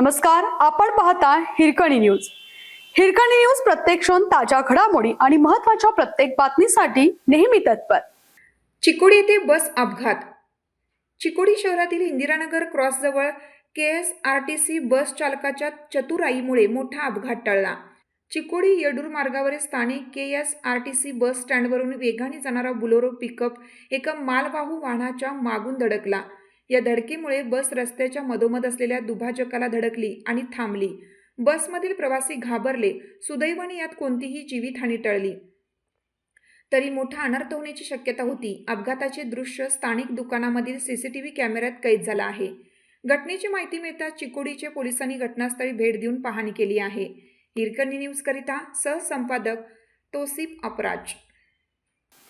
नमस्कार आपण पाहता हिरकणी न्यूज. हिरकणी न्यूज प्रत्येक क्षण ताज्या घडामोडी आणि महत्त्वाच्या प्रत्येक बातमीसाठी नेहमी तत्पर. चिकोडी येथे बस अपघात. चिकोडी शहरातील Indiranagar क्रॉसजवळ K S R T C bus चालकाच्या चतुराईमुळे मोठा अपघात टळला. चिकोडी येडूर मार्गावरील स्थानिक K S R T C bus स्टँडवरून वेगाने जाणारा बुलोरो पिकअप एका मालवाहू वाहनाच्या मागून धडकला. या धडकेमुळे बस रस्त्याच्या मधोमध असलेल्या दुभाजकाला धडकली आणि थांबली. बसमधील प्रवासी घाबरले. सुदैवाने यात कोणतीही जीवितहानी टळली. तरी मोठा अनर्थ होण्याची शक्यता होती. अपघाताचे दृश्य स्थानिक दुकानामधील सीसीटीव्ही कॅमेऱ्यात कैद झालं आहे. घटनेची माहिती मिळताच चिकोडीचे पोलिसांनी घटनास्थळी भेट देऊन पाहणी केली आहे. हिरकणी न्यूजकरिता सहसंपादक तोसिफ अपराज.